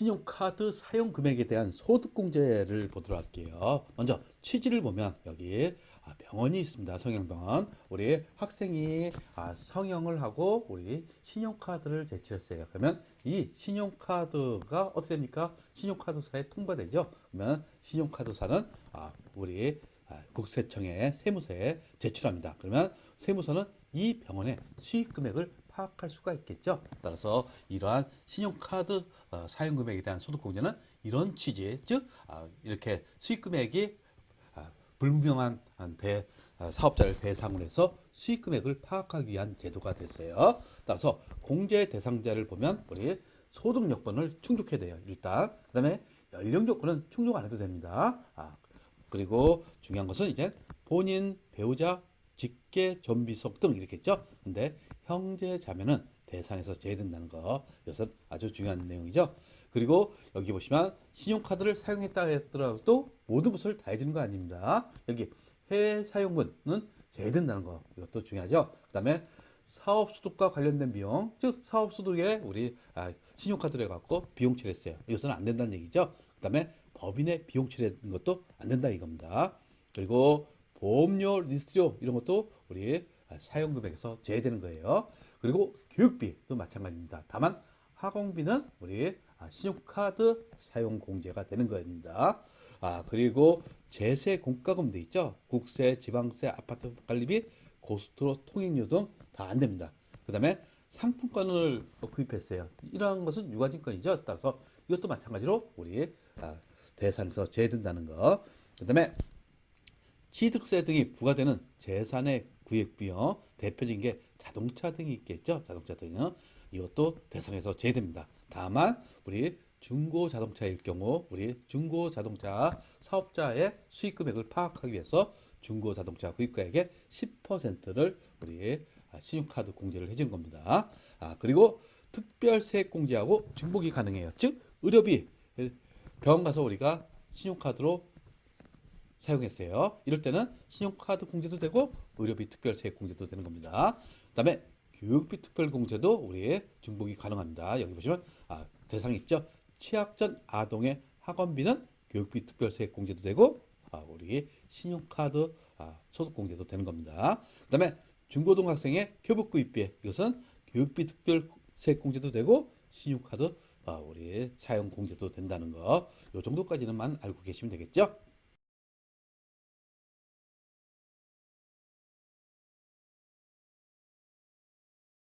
신용카드 사용 금액에 대한 소득공제를 보도록 할게요. 먼저 취지를 보면 여기 아, 병원이 있습니다. 성형병원. 우리 학생이 아, 성형을 하고 우리 신용카드를 제출했어요. 그러면 이 신용카드가 어떻게 됩니까? 신용카드사에 통보되죠. 그러면 신용카드사는 아, 우리 아, 국세청에 세무서에 제출합니다. 그러면 세무서는 이 병원의 수익 금액을 파악할 수가 있겠죠. 따라서 이러한 신용카드 어, 사용 금액에 대한 소득 공제는 이런 취지, 즉 아, 이렇게 수익 금액이 아, 불분명한 한 배, 아, 사업자를 대상으로 해서 수익 금액을 파악하기 위한 제도가 됐어요. 따라서 공제 대상자를 보면 우리 소득 요건을 충족해야 돼요. 일단 그다음에 연령 조건은 충족 안 해도 됩니다. 아, 그리고 중요한 것은 이제 본인, 배우자, 직계, 전비속 등 이렇게 있죠. 근데 형제 자매는 대상에서 제외된다는 거. 이것은 아주 중요한 내용이죠. 그리고 여기 보시면 신용카드를 사용했다 했더라도 모든 것을 다 해주는 거 아닙니다. 여기 해외 사용분은 제외된다는 거. 이것도 중요하죠. 그 다음에 사업소득과 관련된 비용, 즉 사업소득에 우리 아, 신용카드를 해갖고 비용 처리했어요. 이것은 안 된다는 얘기죠. 그 다음에 법인의 비용 처리하는 것도 안 된다 이겁니다. 그리고 보험료, 리스트료 이런 것도 우리 아, 사용 금액에서 제외되는 거예요. 그리고 교육비도 마찬가지입니다. 다만 학원비는 우리 아, 신용카드 사용 공제가 되는 겁니다. 아 그리고 제세 공과금 도 있죠. 국세, 지방세, 아파트 관리비, 고스트로 통행료 등 다 안 됩니다. 그 다음에 상품권을 구입했어요. 이러한 것은 유가증권이죠. 따라서 이것도 마찬가지로 우리 아, 대상에서 제외된다는 거. 그 다음에 취득세 등이 부과되는 재산의 구입 비용 대표적인 게 자동차 등이 있겠죠. 자동차 등은 이것도 대상에서 제외됩니다. 다만 우리 중고 자동차일 경우 우리 중고 자동차 사업자의 수익 금액을 파악하기 위해서 중고 자동차 구입가액의 10%를 우리 아, 신용카드 공제를 해준 겁니다. 아 그리고 특별 세액 공제하고 중복이 가능해요. 즉 의료비 병원 가서 우리가 신용카드로 사용했어요. 이럴 때는 신용카드 공제도 되고 의료비 특별세액 공제도 되는 겁니다. 그 다음에 교육비 특별 공제도 우리 중복이 가능합니다. 여기 보시면 아, 대상 있죠. 취학 전 아동의 학원비는 교육비 특별세액 공제도 되고 아, 우리 신용카드 아, 소득 공제도 되는 겁니다. 그 다음에 중고등학생의 교복구입비 이것은 교육비 특별세액 공제도 되고 신용카드 아, 우리 사용 공제도 된다는 거. 요 정도까지는만 알고 계시면 되겠죠.